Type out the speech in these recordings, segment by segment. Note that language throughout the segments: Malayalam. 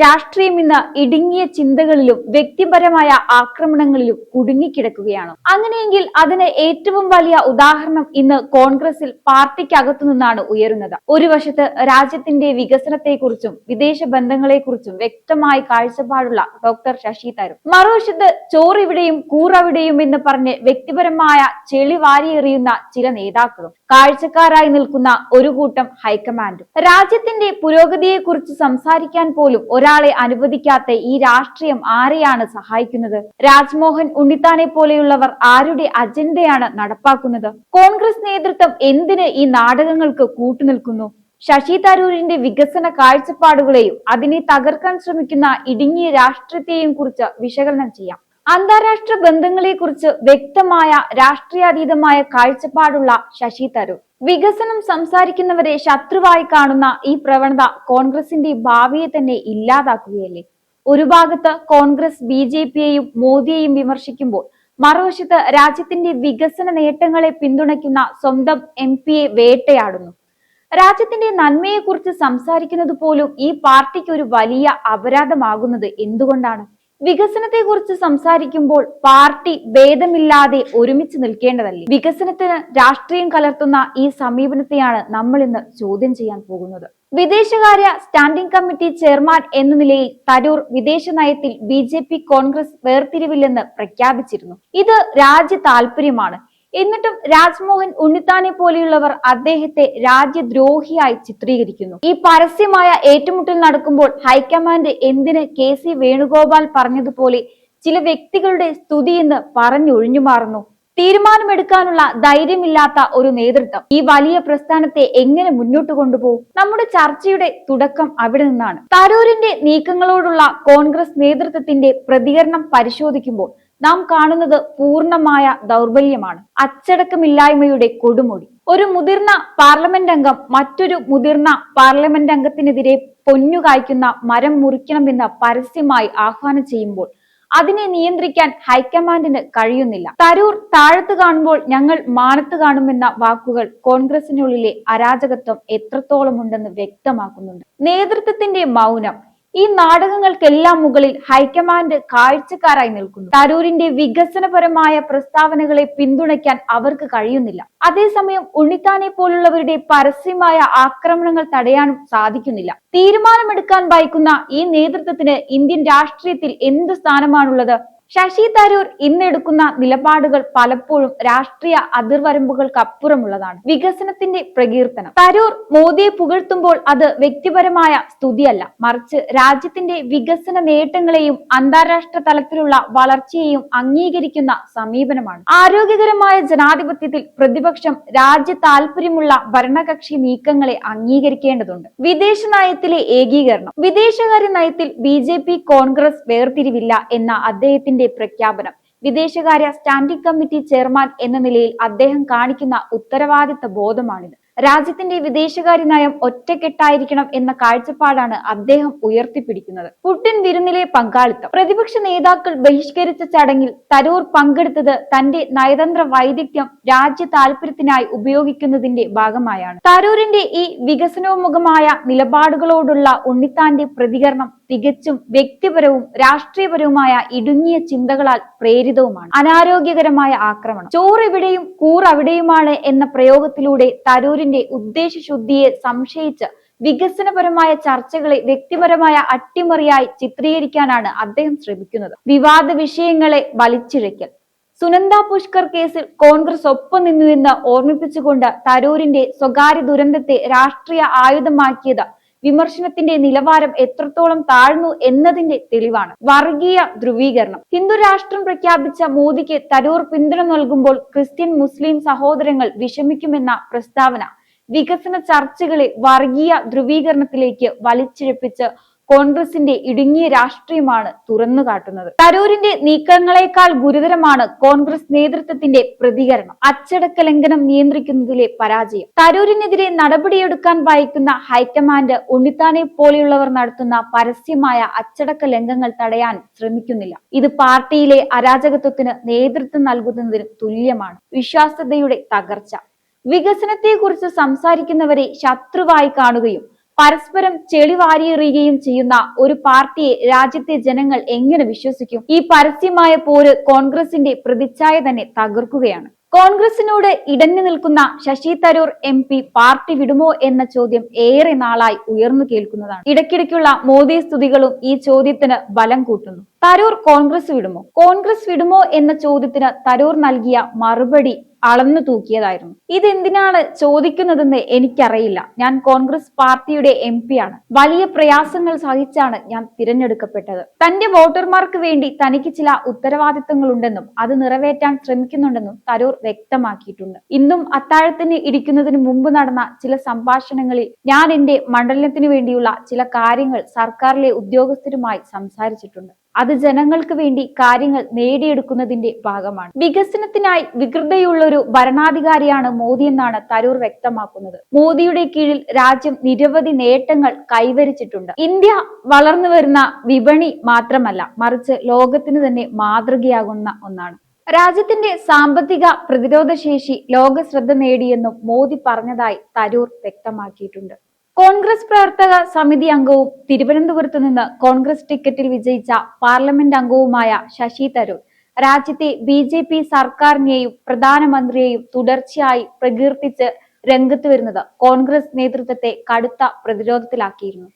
രാഷ്ട്രീയം ഇന്ന് ഇടുങ്ങിയ ചിന്തകളിലും വ്യക്തിപരമായ ആക്രമണങ്ങളിലും കുടുങ്ങിക്കിടക്കുകയാണ്. അങ്ങനെയെങ്കിൽ അതിന് ഏറ്റവും വലിയ ഉദാഹരണം ഇന്ന് കോൺഗ്രസിൽ പാർട്ടിക്കകത്തു നിന്നാണ് ഉയരുന്നത്. ഒരു വശത്ത് രാജ്യത്തിന്റെ വികസനത്തെക്കുറിച്ചും വിദേശ ബന്ധങ്ങളെക്കുറിച്ചും വ്യക്തമായി കാഴ്ചപ്പാടുള്ള ഡോക്ടർ ശശി തരൂർ. മറുവശത്ത് ചോറിവിടെയും കൂറവിടെയും എന്ന് പറഞ്ഞ് വ്യക്തിപരമായ ചെളി വാരിയെറിയുന്ന ചില നേതാക്കളും കാഴ്ചക്കാരായി നിൽക്കുന്ന ഒരു കൂട്ടം ഹൈക്കമാൻഡും. രാജ്യത്തിന്റെ പുരോഗതിയെക്കുറിച്ച് സംസാരിക്കാൻ പോലും ഒരാളെ അനുവദിക്കാത്ത ഈ രാഷ്ട്രീയം ആരെയാണ് സഹായിക്കുന്നത്? രാജ്മോഹൻ ഉണ്ണിത്താനെ പോലെയുള്ളവർ ആരുടെ അജണ്ടയാണ് നടപ്പാക്കുന്നത്? കോൺഗ്രസ് നേതൃത്വം എന്തിന് ഈ നാടകങ്ങൾക്ക് കൂട്ടുനിൽക്കുന്നു? ശശി തരൂരിന്റെ വികസന കാഴ്ചപ്പാടുകളെയും അതിനെ തകർക്കാൻ ശ്രമിക്കുന്ന ഇടുങ്ങിയ രാഷ്ട്രീയത്തെയും കുറിച്ച് വിശകലനം ചെയ്യാം. അന്താരാഷ്ട്ര ബന്ധങ്ങളെക്കുറിച്ച് വ്യക്തമായ രാഷ്ട്രീയാതീതമായ കാഴ്ചപ്പാടുള്ള ശശി തരൂർ. വികസനം സംസാരിക്കുന്നവരെ ശത്രുവായി കാണുന്ന ഈ പ്രവണത കോൺഗ്രസിന്റെ ഭാവിയെ തന്നെ ഇല്ലാതാക്കുകയല്ലേ? ഒരു ഭാഗത്ത് കോൺഗ്രസ് ബി ജെ പിയെയും മോദിയെയും വിമർശിക്കുമ്പോൾ മറുവശത്ത് രാജ്യത്തിന്റെ വികസന നേട്ടങ്ങളെ പിന്തുണയ്ക്കുന്ന സ്വന്തം എം പിയെ വേട്ടയാടുന്നു. രാജ്യത്തിന്റെ നന്മയെക്കുറിച്ച് സംസാരിക്കുന്നത് പോലും ഈ പാർട്ടിക്ക് ഒരു വലിയ അപരാധമാകുന്നത് എന്തുകൊണ്ടാണ്? വികസനത്തെക്കുറിച്ച് സംസാരിക്കുമ്പോൾ പാർട്ടി ഭേദമില്ലാതെ ഒരുമിച്ച് നിൽക്കേണ്ടതല്ലേ? വികസനത്തിന് രാഷ്ട്രീയം കലർത്തുന്ന ഈ സമീപനത്തെയാണ് നമ്മൾ ഇന്ന് ചോദ്യം ചെയ്യാൻ പോകുന്നത്. വിദേശകാര്യ സ്റ്റാൻഡിംഗ് കമ്മിറ്റി ചെയർമാൻ എന്ന നിലയിൽ തരൂർ വിദേശ നയത്തിൽ ബി കോൺഗ്രസ് വേർതിരിവില്ലെന്ന് പ്രഖ്യാപിച്ചിരുന്നു. ഇത് രാജ്യ താല്പര്യമാണ് എന്നിട്ടും രാജ്മോഹൻ ഉണ്ണിത്താനെ പോലെയുള്ളവർ അദ്ദേഹത്തെ രാജ്യദ്രോഹിയായി ചിത്രീകരിക്കുന്നു. ഈ പരസ്യമായ ഏറ്റുമുട്ടൽ നടക്കുമ്പോൾ ഹൈക്കമാൻഡ് എന്തിന് കെ സി വേണുഗോപാൽ പറഞ്ഞതുപോലെ ചില വ്യക്തികളുടെ സ്തുതി എന്ന് പറഞ്ഞൊഴിഞ്ഞു മാറുന്നു. തീരുമാനമെടുക്കാനുള്ള ധൈര്യമില്ലാത്ത ഒരു നേതൃത്വം ഈ വലിയ പ്രസ്ഥാനത്തെ എങ്ങനെ മുന്നോട്ട് കൊണ്ടുപോകും? നമ്മുടെ ചർച്ചയുടെ തുടക്കം അവിടെ നിന്നാണ്. തരൂരിന്റെ നീക്കങ്ങളോടുള്ള കോൺഗ്രസ് നേതൃത്വത്തിന്റെ പ്രതികരണം പരിശോധിക്കുമ്പോൾ നാം കാണുന്നത് പൂർണമായ ദൗർബല്യമാണ്. അച്ചടക്കമില്ലായ്മയുടെ കൊടുമുടി. ഒരു മുതിർന്ന പാർലമെന്റ് അംഗം മറ്റൊരു മുതിർന്ന പാർലമെന്റ് അംഗത്തിനെതിരെ പൊന്നു കായ്ക്കുന്ന മരം മുറിക്കണമെന്ന് പരസ്യമായി ആഹ്വാനം ചെയ്യുമ്പോൾ അതിനെ നിയന്ത്രിക്കാൻ ഹൈക്കമാൻഡിന് കഴിയുന്നില്ല. തരൂർ താഴത്ത് കാണുമ്പോൾ ഞങ്ങൾ മാനത്ത് കാണുമെന്ന വാക്കുകൾ കോൺഗ്രസിനുള്ളിലെ അരാജകത്വം എത്രത്തോളം ഉണ്ടെന്ന് വ്യക്തമാക്കുന്നുണ്ട്. നേതൃത്വത്തിന്റെ മൗനം ഈ നാടകങ്ങൾക്കെല്ലാം മുകളിൽ ഹൈക്കമാൻഡ് കാഴ്ചക്കാരായി നിൽക്കുന്നു. തരൂരിന്റെ വികസനപരമായ പ്രസ്താവനകളെ പിന്തുണയ്ക്കാൻ അവർക്ക് കഴിയുന്നില്ല. അതേസമയം ഉണ്ണിത്താനെ പോലുള്ളവരുടെ പരസ്യമായ ആക്രമണങ്ങൾ തടയാനും സാധിക്കുന്നില്ല. തീരുമാനമെടുക്കാൻ ഭയക്കുന്ന ഈ നേതൃത്വത്തിന് ഇന്ത്യൻ രാഷ്ട്രീയത്തിൽ എന്ത് സ്ഥാനമാണുള്ളത് ശശി തരൂർ ഇന്നെടുക്കുന്ന നിലപാടുകൾ പലപ്പോഴും രാഷ്ട്രീയ അതിർവരമ്പുകൾക്കപ്പുറമുള്ളതാണ്. വികസനത്തിന്റെ പ്രകീർത്തനം. തരൂർ മോദിയെ പുകഴ്ത്തുമ്പോൾ അത് വ്യക്തിപരമായ സ്തുതിയല്ല. മറിച്ച് രാജ്യത്തിന്റെ വികസന നേട്ടങ്ങളെയും അന്താരാഷ്ട്ര തലത്തിലുള്ള വളർച്ചയെയും അംഗീകരിക്കുന്ന സമീപനമാണ്. ആരോഗ്യകരമായ ജനാധിപത്യത്തിൽ പ്രതിപക്ഷം രാജ്യ താല്പര്യമുള്ള ഭരണകക്ഷി നീക്കങ്ങളെ അംഗീകരിക്കേണ്ടതുണ്ട്. വിദേശ നയത്തിലെ ഏകീകരണം. വിദേശകാര്യ നയത്തിൽ ബി കോൺഗ്രസ് വേർതിരിവില്ല എന്ന അദ്ദേഹത്തിന്റെ പ്രഖ്യാപനം. വിദേശകാര്യ സ്റ്റാൻഡിംഗ് കമ്മിറ്റി ചെയർമാൻ എന്ന നിലയിൽ അദ്ദേഹം കാണിക്കുന്ന ഉത്തരവാദിത്ത ബോധമാണിത്. രാജ്യത്തിന്റെ വിദേശകാര്യ നയം ഒറ്റക്കെട്ടായിരിക്കണം എന്ന കാഴ്ചപ്പാടാണ് അദ്ദേഹം ഉയർത്തിപ്പിടിക്കുന്നത്. പുടിൻ വിരുന്നിലെ പങ്കാളിത്തം. പ്രതിപക്ഷ നേതാക്കൾ ബഹിഷ്കരിച്ച ചടങ്ങിൽ തരൂർ പങ്കെടുത്തത് തന്റെ നയതന്ത്ര വൈദഗ്ധ്യം രാജ്യ താല്പര്യത്തിനായി ഉപയോഗിക്കുന്നതിന്റെ ഭാഗമായാണ്. തരൂരിന്റെ ഈ വികസനോമുഖമായ നിലപാടുകളോടുള്ള ഉണ്ണിത്താന്റെ പ്രതികരണം തികച്ചും വ്യക്തിപരവും രാഷ്ട്രീയപരവുമായ ഇടുങ്ങിയ ചിന്തകളാൽ പ്രേരിതവുമാണ്. അനാരോഗ്യകരമായ ആക്രമണം. ചോറെവിടെയും കൂറവിടെയുമാണ് എന്ന പ്രയോഗത്തിലൂടെ തരൂരിന്റെ ഉദ്ദേശശുദ്ധിയെ സംശയിച്ച് വികസനപരമായ ചർച്ചകളെ വ്യക്തിപരമായ അട്ടിമറിയായി ചിത്രീകരിക്കാനാണ് അദ്ദേഹം ശ്രമിക്കുന്നത്. വിവാദ വിഷയങ്ങളെ വലിച്ചിഴയ്ക്കൽ. സുനന്ദ പുഷ്കർ കേസിൽ കോൺഗ്രസ് ഒപ്പം നിന്നുവെന്ന് ഓർമ്മിപ്പിച്ചുകൊണ്ട് തരൂരിന്റെ സ്വകാര്യ ദുരന്തത്തെ രാഷ്ട്രീയ ആയുധമാക്കിയത് വിമർശനത്തിന്റെ നിലവാരം എത്രത്തോളം താഴ്ന്നു എന്നതിന്റെ തെളിവാണ്. വർഗീയ ധ്രുവീകരണം. ഹിന്ദു രാഷ്ട്രം പ്രഖ്യാപിച്ച മോദിക്ക് തരൂർ പിന്തുണ നൽകുമ്പോൾ ക്രിസ്ത്യൻ മുസ്ലിം സഹോദരങ്ങൾ വിഷമിക്കുമെന്ന പ്രസ്താവന. വികസന ചർച്ചകളെ വർഗീയ ധ്രുവീകരണത്തിലേക്ക് വലിച്ചിഴപ്പിച്ച് കോൺഗ്രസിന്റെ ഇടുങ്ങിയ രാഷ്ട്രീയമാണ് തുറന്നു കാട്ടുന്നത്. തരൂരിന്റെ നീക്കങ്ങളെക്കാൾ ഗുരുതരമാണ് കോൺഗ്രസ് നേതൃത്വത്തിന്റെ പ്രതികരണം. അച്ചടക്ക ലംഘനം നിയന്ത്രിക്കുന്നതിലെ പരാജയം. തരൂരിനെതിരെ നടപടിയെടുക്കാൻ വായിക്കുന്ന ഹൈക്കമാൻഡ് ഉണ്ണിത്താനെ പോലെയുള്ളവർ നടത്തുന്ന പരസ്യമായ അച്ചടക്ക ലംഘനങ്ങൾ തടയാൻ ശ്രമിക്കുന്നില്ല. ഇത് പാർട്ടിയിലെ അരാജകത്വത്തിന് നേതൃത്വം നൽകുന്നതിന് തുല്യമാണ്. വിശ്വാസ്യതയുടെ തകർച്ച. വികസനത്തെക്കുറിച്ച് സംസാരിക്കുന്നവരെ ശത്രുവായി കാണുകയും പരസ്പരം ചെളി വാരിയെറിയുകയും ചെയ്യുന്ന ഒരു പാർട്ടിയെ രാജ്യത്തെ ജനങ്ങൾ എങ്ങനെ വിശ്വസിക്കും? ഈ പരസ്യമായ പോര് കോൺഗ്രസിന്റെ പ്രതിച്ഛായ തന്നെ തകർക്കുകയാണ്. കോൺഗ്രസിനോട് ഇടഞ്ഞു നിൽക്കുന്ന Shashi Tharoor M P party വിടുമോ എന്ന ചോദ്യം ഏറെ നാളായി ഉയർന്നു കേൾക്കുന്നതാണ്. ഇടയ്ക്കിടയ്ക്കുള്ള മോദി സ്തുതികളും ഈ ചോദ്യത്തിന് ബലം കൂട്ടുന്നു. തരൂർ കോൺഗ്രസ് വിടുമോ? കോൺഗ്രസ് വിടുമോ എന്ന ചോദ്യത്തിന് തരൂർ നൽകിയ മറുപടി അളന്നു തൂക്കിയതായിരുന്നു. ഇതെന്തിനാണ് ചോദിക്കുന്നതെന്ന് എനിക്കറിയില്ല. ഞാൻ കോൺഗ്രസ് പാർട്ടിയുടെ എം ആണ് വലിയ പ്രയാസങ്ങൾ സഹിച്ചാണ് ഞാൻ തിരഞ്ഞെടുക്കപ്പെട്ടത്. തന്റെ വോട്ടർമാർക്ക് വേണ്ടി തനിക്ക് ചില ഉത്തരവാദിത്തങ്ങളുണ്ടെന്നും അത് നിറവേറ്റാൻ ശ്രമിക്കുന്നുണ്ടെന്നും തരൂർ വ്യക്തമാക്കിയിട്ടുണ്ട്. ഇന്നും അത്താഴത്തിന് ഇരിക്കുന്നതിന് മുമ്പ് നടന്ന ചില സംഭാഷണങ്ങളിൽ ഞാൻ എന്റെ മണ്ഡലത്തിന് വേണ്ടിയുള്ള ചില കാര്യങ്ങൾ സർക്കാരിലെ ഉദ്യോഗസ്ഥരുമായി സംസാരിച്ചിട്ടുണ്ട്. അത് ജനങ്ങൾക്ക് വേണ്ടി കാര്യങ്ങൾ നേടിയെടുക്കുന്നതിന്റെ ഭാഗമാണ്. വികസനത്തിനായി വികൃതയുള്ള ഒരു ഭരണാധികാരിയാണ് മോദി എന്നാണ് തരൂർ വ്യക്തമാക്കുന്നത്. മോദിയുടെ കീഴിൽ രാജ്യം നിരവധി നേട്ടങ്ങൾ കൈവരിച്ചിട്ടുണ്ട്. ഇന്ത്യ വളർന്നു വരുന്ന വിപണി മാത്രമല്ല മറിച്ച് ലോകത്തിന് തന്നെ മാതൃകയാകുന്ന ഒന്നാണ്. രാജ്യത്തിന്റെ സാമ്പത്തിക പ്രതിരോധ ശേഷി ലോക ശ്രദ്ധ നേടിയെന്നും മോദി പറഞ്ഞതായി തരൂർ വ്യക്തമാക്കിയിട്ടുണ്ട്. കോൺഗ്രസ് പ്രവർത്തക സമിതി അംഗവും തിരുവനന്തപുരത്ത് നിന്ന് കോൺഗ്രസ് ടിക്കറ്റിൽ വിജയിച്ച പാർലമെന്റ് അംഗവുമായ ശശി തരൂർ രാജ്യത്തെ ബി ജെ പി സർക്കാരിനെയും പ്രധാനമന്ത്രിയെയും തുടർച്ചയായി പ്രകീർത്തിച്ച് രംഗത്ത് വരുന്നത് കോൺഗ്രസ് നേതൃത്വത്തെ കടുത്ത പ്രതിരോധത്തിലാക്കിയിരുന്നു.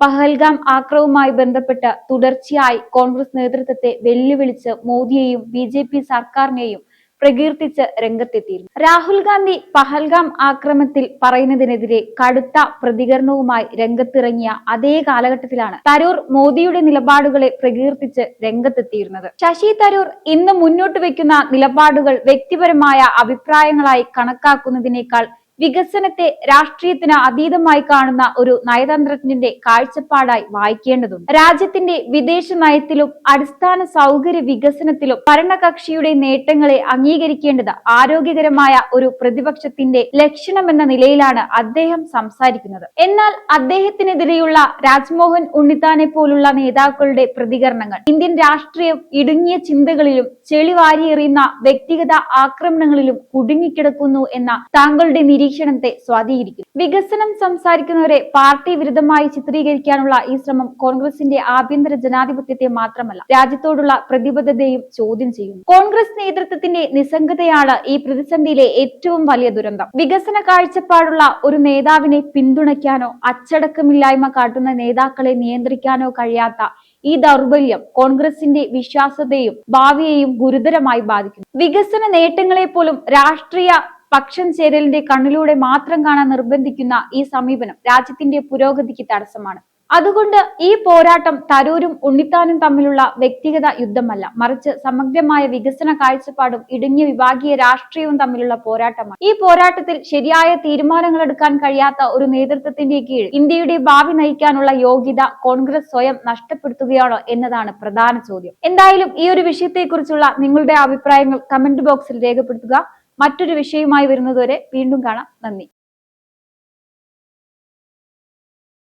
പഹൽഗാം ആക്രമവുമായി ബന്ധപ്പെട്ട് തുടർച്ചയായി കോൺഗ്രസ് നേതൃത്വത്തെ വെല്ലുവിളിച്ച് മോദിയെയും ബി സർക്കാരിനെയും പ്രകീർത്തിച്ച് രംഗത്തെത്തിയിരുന്നു. രാഹുൽ ഗാന്ധി പഹൽഗാം ആക്രമത്തിൽ പറയുന്നതിനെതിരെ കടുത്ത പ്രതികരണവുമായി രംഗത്തിറങ്ങിയ അതേ കാലഘട്ടത്തിലാണ് തരൂർ മോദിയുടെ നിലപാടുകളെ പ്രകീർത്തിച്ച് രംഗത്തെത്തിയിരുന്നത്. ശശി തരൂർ ഇന്ന് മുന്നോട്ട് വയ്ക്കുന്ന നിലപാടുകൾ വ്യക്തിപരമായ അഭിപ്രായങ്ങളായി കണക്കാക്കുന്നതിനേക്കാൾ വികസനത്തെ രാഷ്ട്രീയത്തിന് അതീതമായി കാണുന്ന ഒരു നയതന്ത്രജ്ഞന്റെ കാഴ്ചപ്പാടായി വായിക്കേണ്ടതുണ്ട്. രാജ്യത്തിന്റെ വിദേശ നയത്തിലും അടിസ്ഥാന സൗകര്യ വികസനത്തിലും ഭരണകക്ഷിയുടെ നേട്ടങ്ങളെ അംഗീകരിക്കേണ്ടത് ആരോഗ്യകരമായ ഒരു പ്രതിപക്ഷത്തിന്റെ ലക്ഷണമെന്ന നിലയിലാണ് അദ്ദേഹം സംസാരിക്കുന്നത്. എന്നാൽ അദ്ദേഹത്തിനെതിരെയുള്ള രാജ്മോഹൻ ഉണ്ണിത്താനെ പോലുള്ള നേതാക്കളുടെ പ്രതികരണങ്ങൾ ഇന്ത്യൻ രാഷ്ട്രീയം ഇടുങ്ങിയ ചിന്തകളിലും ചെളിവാരിയെറിയുന്ന വ്യക്തിഗത ആക്രമണങ്ങളിലും കുടുങ്ങിക്കിടക്കുന്നു എന്ന താങ്കളുടെ നിരീക്ഷണത്തെ സ്വാധീനിക്കും വികസനം സംസാരിക്കുന്നവരെ പാർട്ടി വിരുദ്ധമായി ചിത്രീകരിക്കാനുള്ള ഈ ശ്രമം കോൺഗ്രസിന്റെ ആഭ്യന്തര ജനാധിപത്യത്തെ മാത്രമല്ല രാജ്യത്തോടുള്ള പ്രതിബദ്ധതയും ചോദ്യം ചെയ്യുന്നു. കോൺഗ്രസ് നേതൃത്വത്തിന്റെ നിസ്സംഗതയാണ് ഈ പ്രതിസന്ധിയിലെ ഏറ്റവും വലിയ ദുരന്തം. വികസന കാഴ്ചപ്പാടുള്ള ഒരു നേതാവിനെ പിന്തുണയ്ക്കാനോ അച്ചടക്കമില്ലായ്മ കാട്ടുന്ന നേതാക്കളെ നിയന്ത്രിക്കാനോ കഴിയാത്ത ഈ ദൗർബല്യം കോൺഗ്രസിന്റെ വിശ്വാസതയും ഭാവിയെയും ഗുരുതരമായി ബാധിക്കുന്നു. വികസന നേട്ടങ്ങളെ പോലും രാഷ്ട്രീയ പക്ഷം ചേരലിന്റെ കണ്ണിലൂടെ മാത്രം കാണാൻ നിർബന്ധിക്കുന്ന ഈ സമീപനം രാജ്യത്തിന്റെ പുരോഗതിക്ക് തടസ്സമാണ്. അതുകൊണ്ട് ഈ പോരാട്ടം തരൂരും ഉണ്ണിത്താനും തമ്മിലുള്ള വ്യക്തിഗത യുദ്ധമല്ല മറിച്ച് സമഗ്രമായ വികസന കാഴ്ചപ്പാടും ഇടുങ്ങിയ വിഭാഗീയ രാഷ്ട്രീയവും തമ്മിലുള്ള പോരാട്ടമാണ്. ഈ പോരാട്ടത്തിൽ ശരിയായ തീരുമാനങ്ങൾ എടുക്കാൻ കഴിയാത്ത ഒരു നേതൃത്വത്തിന്റെ കീഴിൽ ഇന്ത്യയുടെ ഭാവി നയിക്കാനുള്ള യോഗ്യത കോൺഗ്രസ് സ്വയം നഷ്ടപ്പെടുത്തുകയാണോ എന്നതാണ് പ്രധാന ചോദ്യം. എന്തായാലും ഈ ഒരു വിഷയത്തെക്കുറിച്ചുള്ള നിങ്ങളുടെ അഭിപ്രായങ്ങൾ കമന്റ് ബോക്സിൽ രേഖപ്പെടുത്തുക. മറ്റൊരു വിഷയവുമായി വരുന്നതുവരെ വീണ്ടും കാണാം. നന്ദി.